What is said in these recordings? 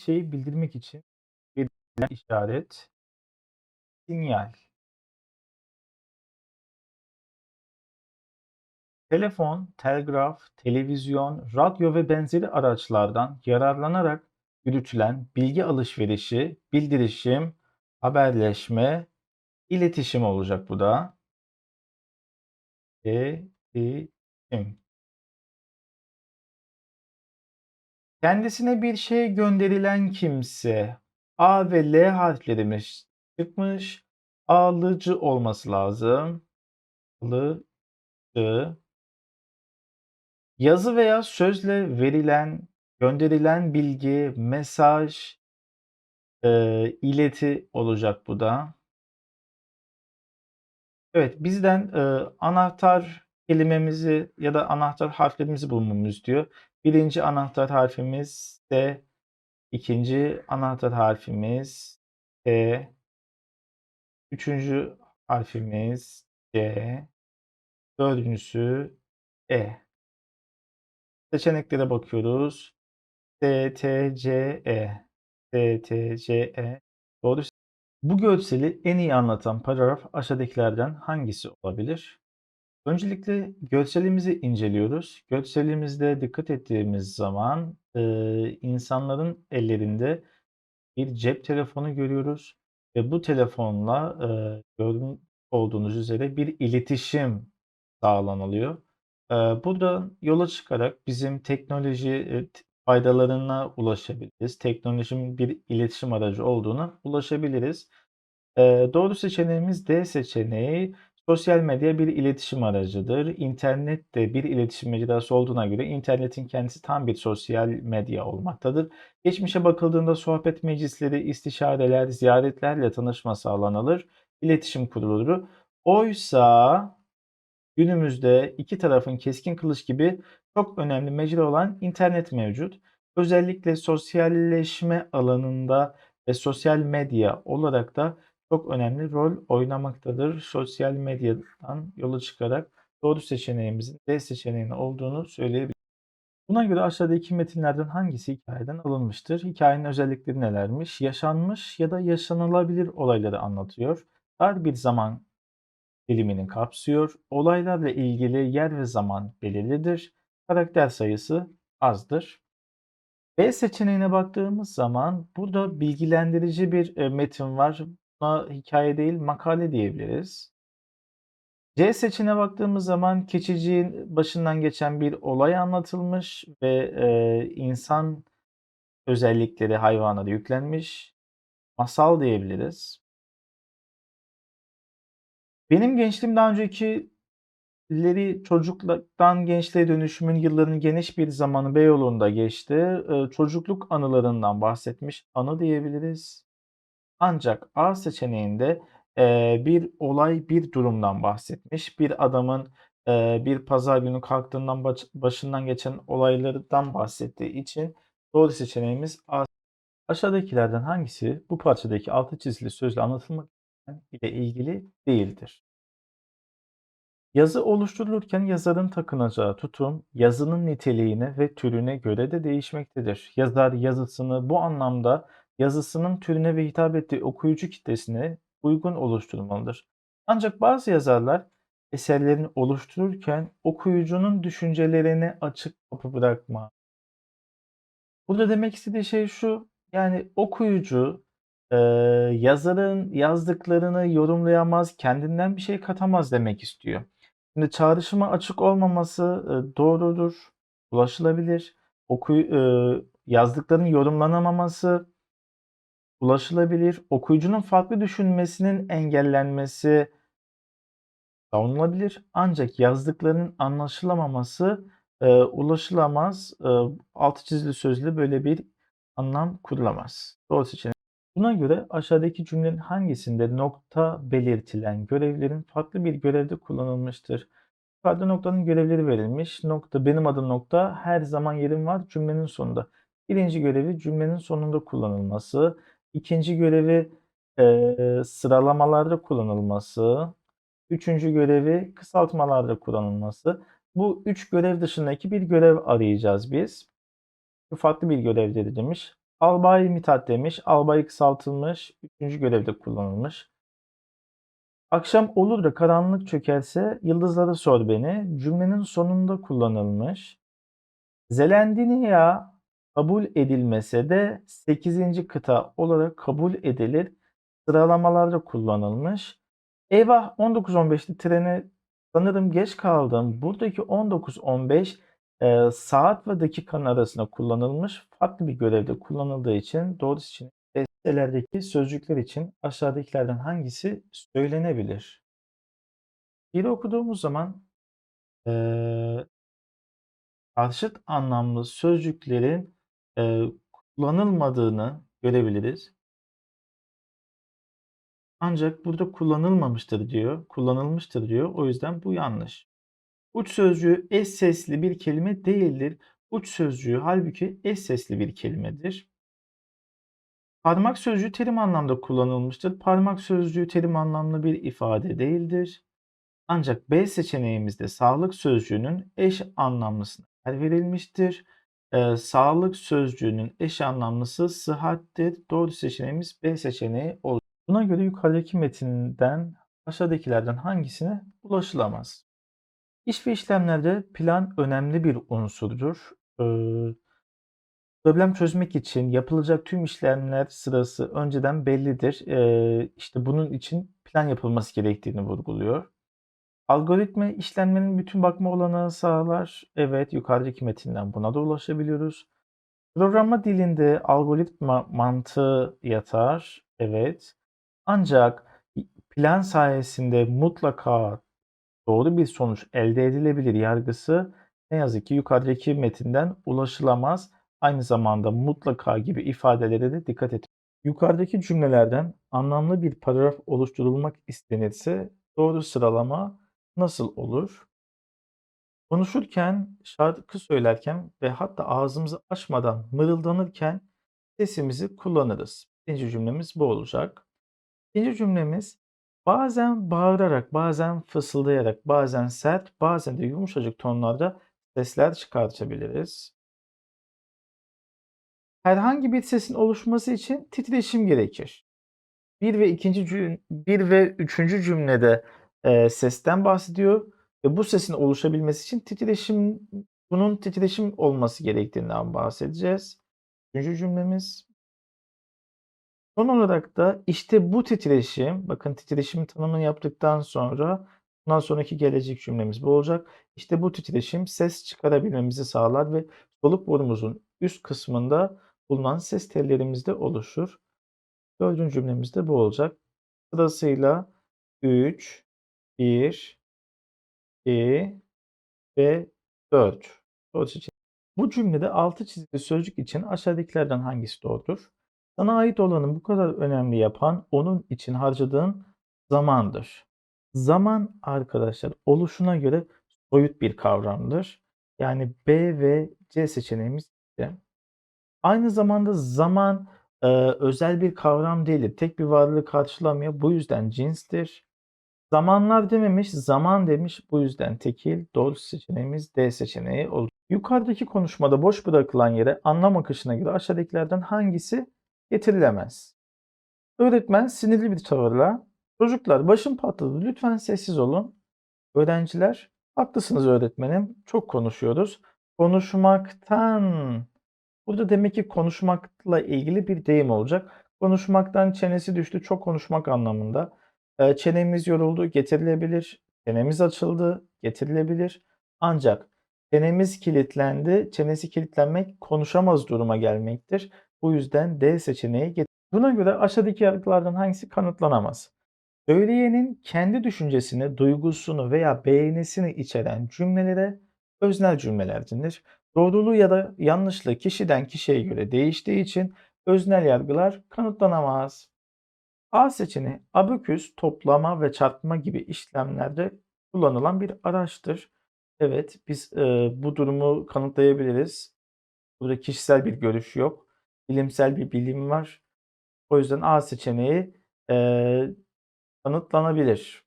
şeyi bildirmek için verilen işaret sinyal. Telefon, telgraf, televizyon, radyo ve benzeri araçlardan yararlanarak yürütülen bilgi alışverişi, bildirişim, haberleşme, iletişim olacak bu da. İletişim. Kendisine bir şey gönderilen kimse A ve L harflerimiz çıkmış. Alıcı olması lazım. Alıcı. Yazı veya sözle verilen, gönderilen bilgi, mesaj, eee, ileti olacak bu da. Evet, bizden, eee, anahtar kelimemizi ya da anahtar harflerimizi bulmamızı istiyor. 1'inci anahtar harfimiz S, 2'nci anahtar harfimiz T, 3'üncü harfimiz C, 4'üncüsü E. Seçeneklere bakıyoruz. D, T, C, E. D, T, C, E. Doğru. Bu görseli en iyi anlatan paragraf aşağıdakilerden hangisi olabilir? Öncelikle görselimizi inceliyoruz. Görselimizde dikkat ettiğimiz zaman, eee, insanların ellerinde bir cep telefonu görüyoruz ve bu telefonla, eee, görmüş olduğunuz üzere bir iletişim sağlanılıyor. Eee, buradan yola çıkarak bizim teknoloji, t faydalarına ulaşabiliriz. Teknolojinin bir iletişim aracı olduğuna ulaşabiliriz. Eee, doğru seçeneğimiz D seçeneği. Sosyal medya bir iletişim aracıdır. İnternet de bir iletişim mecrası olduğuna göre internetin kendisi tam bir sosyal medya olmaktadır. Geçmişe bakıldığında sohbet meclisleri, istişareler, ziyaretlerle tanışma sağlanılır, iletişim kurulur. Oysa günümüzde iki tarafın keskin kılıç gibi çok önemli mecra olan internet mevcut. Özellikle sosyalleşme alanında ve sosyal medya olarak da çok önemli rol oynamaktadır. Sosyal medyadan yola çıkarak doğru seçeneğimizin D seçeneğinin olduğunu söyleyebiliriz. Buna göre aşağıdaki metinlerden hangisi hikâyeden alınmıştır? Hikâyenin özellikleri nelermiş? Yaşanmış ya da yaşanılabilir olayları anlatıyor. Dar bir zaman dilimini kapsıyor. Olaylarla ilgili yer ve zaman belirlidir. Karakter sayısı azdır. B seçeneğine baktığımız zaman burada bilgilendirici bir, eee, metin var. Buna hikâye değil makale diyebiliriz. C seçeneğine baktığımız zaman keçiciğin başından geçen bir olay anlatılmış ve, eee, insan özellikleri hayvana da yüklenmiş. Masal diyebiliriz. Benim gençliğim daha öncekileri çocukluktan gençliğe dönüşümün yıllarının geniş bir zamanı Beyoğlu'nda geçti. Eee, çocukluk anılarından bahsetmiş. Anı diyebiliriz. Ancak A seçeneğinde, eee, bir olay, bir durumdan bahsetmiş. Bir adamın, eee, bir pazar günü kalktığından baç başından geçen olaylardan bahsettiği için doğru seçeneğimiz A. Aşağıdakilerden hangisi bu parçadaki altı çizili sözle anlatılmak ile ilgili değildir? Yazı oluşturulurken yazarın takınacağı tutum, yazının niteliğine ve türüne göre de değişmektedir. Yazar yazısını bu anlamda yazısının türüne ve hitap ettiği okuyucu kitlesine uygun oluşturmalıdır. Ancak bazı yazarlar eserlerini oluştururken okuyucunun düşüncelerine açık kapı bırakma Burada demek istediği şey şu, yani okuyucu, eee, yazarın yazdıklarını yorumlayamaz, kendinden bir şey katamaz demek istiyor. Şimdi çağrışıma açık olmaması, eee, doğrudur, ulaşılabilir. Okuy eee, yazdıklarının yorumlanamaması ulaşılabilir. Okuyucunun farklı düşünmesinin engellenmesi savunulabilir. Ancak yazdıklarının anlaşılamaması, eee, ulaşılamaz. Eee, altı çizili sözle böyle bir anlam kurulamaz. Doğru seçenek. Buna göre aşağıdaki cümlenin hangisinde nokta belirtilen görevlerin farklı bir görevde kullanılmıştır? Yukarıda noktanın görevleri verilmiş. Nokta, benim adım nokta, her zaman yerim var cümlenin sonunda. Birinci görevi cümlenin sonunda kullanılması. İkinci görevi eee, sıralamalarda kullanılması. Üçüncü görevi kısaltmalarda kullanılması. Bu üç görev dışındaki bir görev arayacağız biz. Farklı bir görevleri demiş. Albay Mithat demiş. Albay kısaltılmış. Üçüncü görevde kullanılmış. Akşam olur da karanlık çökerse yıldızları sor beni. Cümlenin sonunda kullanılmış. Zelendinya kabul edilmese de 8. kıta olarak kabul edilir. Sıralamalarda kullanılmış. Eyvah 19.15'te trene sanırım geç kaldım. Buradaki 19.15 e, saat ve dakikanın arasında kullanılmış. Farklı bir görevde kullanıldığı için doğru seçenek Sitelerdeki sözcükler için aşağıdakilerden hangisi söylenebilir? Şiiri okuduğumuz zaman eee karşıt anlamlı sözcüklerin eee, kullanılmadığını görebiliriz. Ancak burada kullanılmamıştır diyor, kullanılmıştır diyor. O yüzden bu yanlış. Uç sözcüğü eş sesli bir kelime değildir. Uç sözcüğü halbuki eş sesli bir kelimedir. Parmak sözcüğü terim anlamda kullanılmıştır. Parmak sözcüğü terim anlamlı bir ifade değildir. Ancak B seçeneğimizde sağlık sözcüğünün eş anlamlısına yer verilmiştir. Ee, sağlık sözcüğünün eş anlamlısı sıhhattir. Doğru seçeneğimiz B seçeneği olur. Buna göre yukarıdaki metinden aşağıdakilerden hangisine ulaşılamaz? İş ve işlemlerde plan önemli bir unsurdur. Ee, Problem çözmek için yapılacak tüm işlemler sırası önceden bellidir. Eee, işte bunun için plan yapılması gerektiğini vurguluyor. Algoritma işlemlerin bütün bakma olanağı sağlar. Evet, yukarıdaki metinden buna da ulaşabiliyoruz. Programlama dilinde algoritma mantığı yatar. Evet. Ancak plan sayesinde mutlaka doğru bir sonuç elde edilebilir yargısı ne yazık ki yukarıdaki metinden ulaşılamaz. Aynı zamanda mutlaka gibi ifadelere de dikkat et. Yukarıdaki cümlelerden anlamlı bir paragraf oluşturulmak istenirse doğru sıralama nasıl olur? Konuşurken, şarkı söylerken ve hatta ağzımızı açmadan mırıldanırken sesimizi kullanırız. Birinci cümlemiz bu olacak. İkinci cümlemiz bazen bağırarak, bazen fısıldayarak, bazen sert, bazen de yumuşacık tonlarda sesler çıkartabiliriz. Herhangi bir sesin oluşması için titreşim gerekir. 1 ve 2. cüm 1 ve 3. cümlede, eee, sesten bahsediyor ve bu sesin oluşabilmesi için titreşim bunun titreşim olması gerektiğinden bahsedeceğiz. 3. cümlemiz. Son olarak da işte bu titreşim, bakın titreşim tanımını yaptıktan sonra bundan sonraki gelecek cümlemiz bu olacak. İşte bu titreşim ses çıkarabilmemizi sağlar ve soluk borumuzun üst kısmında bulunan ses tellerimizde oluşur. Dördüncü cümlemiz de bu olacak. Sırasıyla 3, 1, 2 ve 4. Doğru seçenek. Bu cümlede altı çizili sözcük için aşağıdakilerden hangisi doğrudur? Sana ait olanı bu kadar önemli yapan onun için harcadığın zamandır. Zaman arkadaşlar oluşuna göre soyut bir kavramdır. Yani B ve C seçeneğimiz de. Aynı zamanda zaman, eee, özel bir kavram değildir. Tek bir varlığı karşılamıyor. Bu yüzden cinstir. Zamanlar dememiş, zaman demiş. Bu yüzden tekil. Doğru seçeneğimiz D seçeneği olur. Yukarıdaki konuşmada boş bırakılan yere anlam akışına göre aşağıdakilerden hangisi getirilemez? Öğretmen sinirli bir tavırla "Çocuklar başım patladı lütfen sessiz olun." Öğrenciler "Haklısınız öğretmenim, çok konuşuyoruz." Konuşmaktan Burada demek ki konuşmakla ilgili bir deyim olacak. Konuşmaktan çenesi düştü, çok konuşmak anlamında. Çenemiz yoruldu, getirilebilir. Çenemiz açıldı, getirilebilir. Ancak çenemiz kilitlendi, çenesi kilitlenmek konuşamaz duruma gelmektir. Bu yüzden D seçeneği get Buna göre aşağıdaki yargılardan hangisi kanıtlanamaz? Söyleyenin kendi düşüncesini, duygusunu veya beğenisini içeren cümlelere öznel cümleler denir. Doğruluğu ya da yanlışlığı kişiden kişiye göre değiştiği için öznel yargılar kanıtlanamaz. A seçeneği abaküs toplama ve çarpma gibi işlemlerde kullanılan bir araçtır. Evet, biz e, bu durumu kanıtlayabiliriz. Burada kişisel bir görüş yok. Bilimsel bir bilim var. O yüzden A seçeneği e, kanıtlanabilir.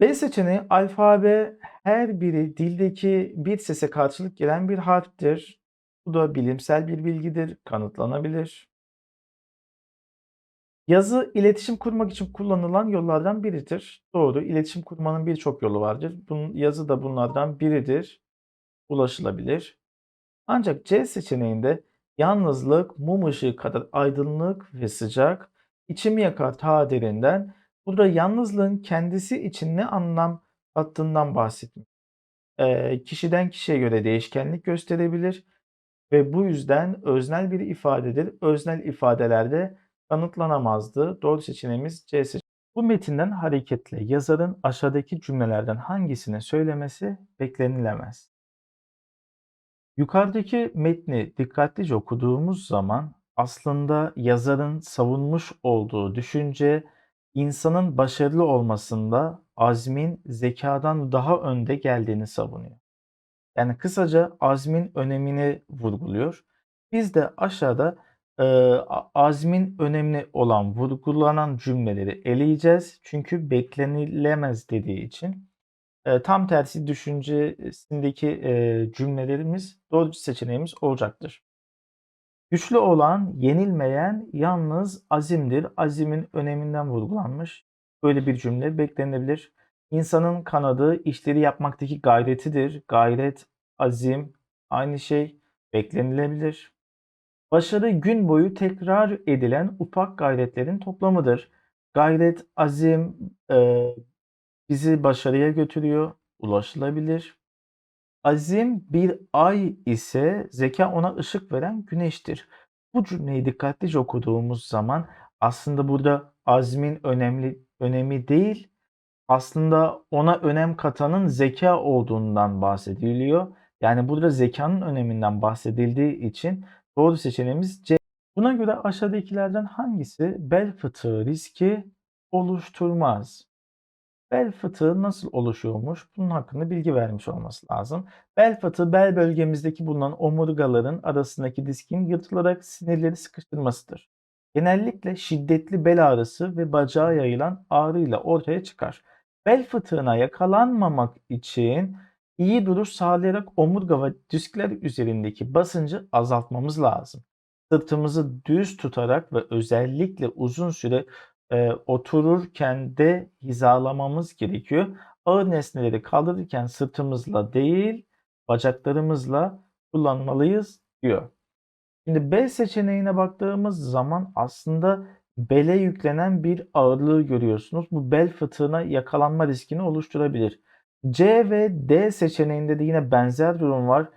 B seçeneği alfabe her biri dildeki bir sese karşılık gelen bir harftir. Bu da bilimsel bir bilgidir, kanıtlanabilir. Yazı iletişim kurmak için kullanılan yollardan biridir. Doğru, iletişim kurmanın birçok yolu vardır. Bunun, yazı da bunlardan biridir. Ulaşılabilir. Ancak C seçeneğinde yalnızlık, mum ışığı kadar aydınlık ve sıcak, içimi yakar ta derinden. Burada yalnızlığın kendisi için ne anlam kattığından bahsetmiş. Eee, kişiden kişiye göre değişkenlik gösterebilir ve bu yüzden öznel bir ifadedir. Öznel ifadelerde kanıtlanamazdı. Doğru seçeneğimiz C seçeneği. Bu metinden hareketle yazarın aşağıdaki cümlelerden hangisini söylemesi beklenilemez? Yukarıdaki metni dikkatlice okuduğumuz zaman aslında yazarın savunmuş olduğu düşünce insanın başarılı olmasında azmin zekadan daha önde geldiğini savunuyor. Yani kısaca azmin önemini vurguluyor. Biz de aşağıda e, azmin önemli olan vurgulanan cümleleri eleyeceğiz. Çünkü beklenilemez dediği için. E, tam tersi düşüncesindeki e, cümlelerimiz doğru seçeneğimiz olacaktır. Güçlü olan, yenilmeyen yalnız azimdir. Azimin öneminden vurgulanmış. Böyle bir cümle beklenebilir. İnsanın kanadı işleri yapmaktaki gayretidir. Gayret, azim aynı şey beklenilebilir. Başarı gün boyu tekrar edilen ufak gayretlerin toplamıdır. Gayret, azim e, bizi başarıya götürüyor, ulaşılabilir. Azim bir ay ise zeka ona ışık veren güneştir. Bu cümleyi dikkatlice okuduğumuz zaman aslında burada azmin önemli önemi değil, aslında ona önem katanın zeka olduğundan bahsediliyor. Yani burada zekanın öneminden bahsedildiği için doğru seçeneğimiz C. Buna göre aşağıdakilerden hangisi bel fıtığı riski oluşturmaz? Bel fıtığı nasıl oluşuyormuş? Bunun hakkında bilgi vermiş olması lazım. Bel fıtığı bel bölgemizdeki bulunan omurgaların arasındaki diskin yırtılarak sinirleri sıkıştırmasıdır. Genellikle şiddetli bel ağrısı ve bacağa yayılan ağrıyla ortaya çıkar. Bel fıtığına yakalanmamak için iyi duruş sağlayarak omurga ve diskler üzerindeki basıncı azaltmamız lazım. Sırtımızı düz tutarak ve özellikle uzun süre e, otururken de hizalamamız gerekiyor. Ağır nesneleri kaldırırken sırtımızla değil bacaklarımızla kullanmalıyız diyor. Şimdi B seçeneğine baktığımız zaman aslında bele yüklenen bir ağırlığı görüyorsunuz. Bu bel fıtığına yakalanma riskini oluşturabilir. C ve D seçeneğinde de yine benzer durum var.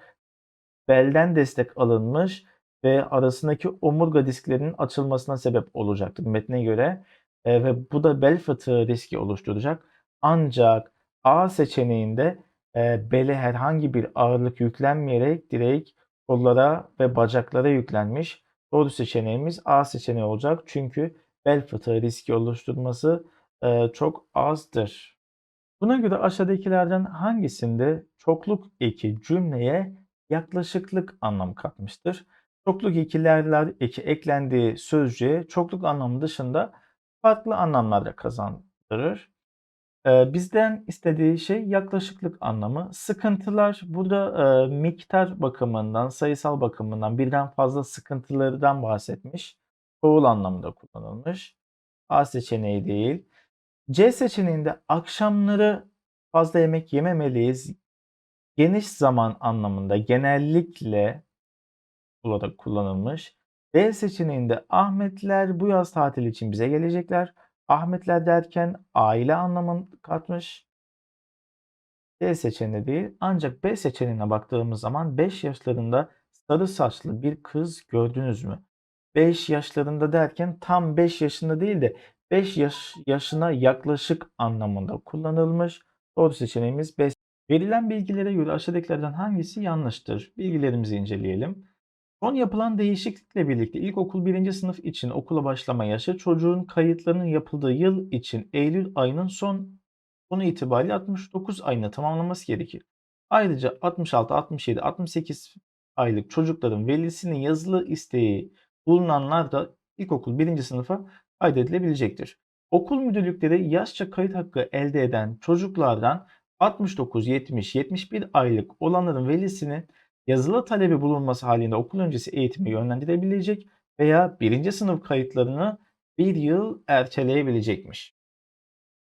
Belden destek alınmış ve arasındaki omurga disklerinin açılmasına sebep olacaktır metne göre. E, ve bu da bel fıtığı riski oluşturacak. Ancak A seçeneğinde e, bele herhangi bir ağırlık yüklenmeyerek direkt kollara ve bacaklara yüklenmiş. Doğru seçeneğimiz A seçeneği olacak. Çünkü bel fıtığı riski oluşturması e, çok azdır. Buna göre aşağıdakilerden hangisinde çokluk eki cümleye yaklaşıklık anlam katmıştır? Çokluk ekilerler eki eklendiği sözcüğe çokluk anlamı dışında farklı anlamlarda kazandırır. Ee, bizden istediği şey yaklaşıklık anlamı. Sıkıntılar burada e, miktar bakımından, sayısal bakımından birden fazla sıkıntılardan bahsetmiş. Çoğul anlamında kullanılmış. A seçeneği değil. C seçeneğinde akşamları fazla yemek yememeliyiz. Geniş zaman anlamında genellikle olarak kullanılmış. D seçeneğinde Ahmetler bu yaz tatil için bize gelecekler. Ahmetler derken aile anlamını katmış. D seçeneği değil. Ancak B seçeneğine baktığımız zaman 5 yaşlarında sarı saçlı bir kız gördünüz mü? 5 yaşlarında derken tam 5 yaşında değil de 5 yaş yaşına yaklaşık anlamında kullanılmış. Doğru seçeneğimiz B. Verilen bilgilere göre aşağıdakilerden hangisi yanlıştır? Bilgilerimizi inceleyelim. Son yapılan değişiklikle birlikte ilkokul 1. sınıf için okula başlama yaşı çocuğun kayıtlarının yapıldığı yıl için Eylül ayının son sonu itibariyle 69 ayını tamamlaması gerekir. Ayrıca 66, 67, 68 aylık çocukların velisinin yazılı isteği bulunanlar da ilkokul 1. sınıfa kaydedilebilecektir. Okul müdürlükleri yaşça kayıt hakkı elde eden çocuklardan 69, 70, 71 aylık olanların velisinin yazılı talebi bulunması halinde okul öncesi eğitime yönlendirebilecek veya 1. sınıf kayıtlarını bir yıl erteleyebilecekmiş.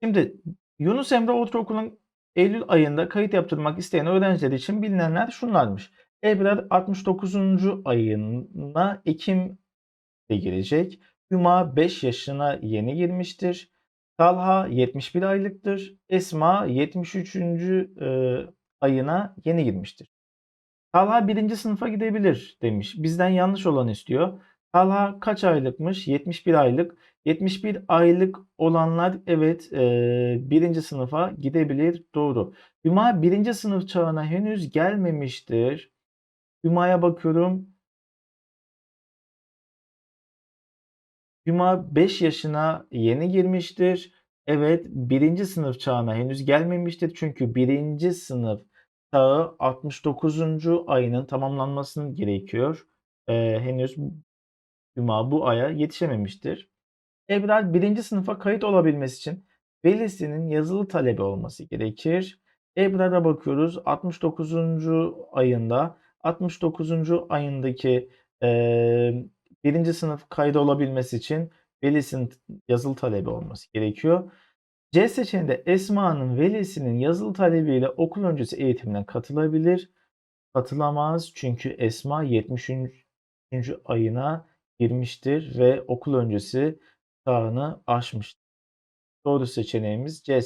Şimdi Yunus Emre Ortaokulu'nun Eylül ayında kayıt yaptırmak isteyen öğrenciler için bilinenler şunlarmış. Ebrar 69. ayına Ekim'de girecek. Hüma 5 yaşına yeni girmiştir. Talha 71 aylıktır. Esma 73. e, ayına yeni girmiştir. Talha 1. sınıfa gidebilir demiş. Bizden yanlış olan istiyor. Talha kaç aylıkmış? 71 aylık. 71 aylık olanlar evet e, birinci sınıfa gidebilir. Doğru. Hüma birinci sınıf çağına henüz gelmemiştir. Hüma'ya bakıyorum. Hüma 5 yaşına yeni girmiştir. Evet birinci sınıf çağına henüz gelmemiştir. Çünkü birinci sınıf çağı 69. ayının tamamlanmasının gerekiyor. E, henüz Hüma bu aya yetişememiştir. Ebrar birinci sınıfa kayıt olabilmesi için velisinin yazılı talebi olması gerekir. Ebrar'a bakıyoruz 69. ayında 69. ayındaki e, birinci sınıf kaydı olabilmesi için velisinin yazılı talebi olması gerekiyor. C seçeneğinde Esma'nın velisinin yazılı talebiyle okul öncesi eğitimine katılabilir. Katılamaz çünkü Esma 73. ayına girmiştir ve okul öncesi çağını aşmıştır. Doğru seçeneğimiz C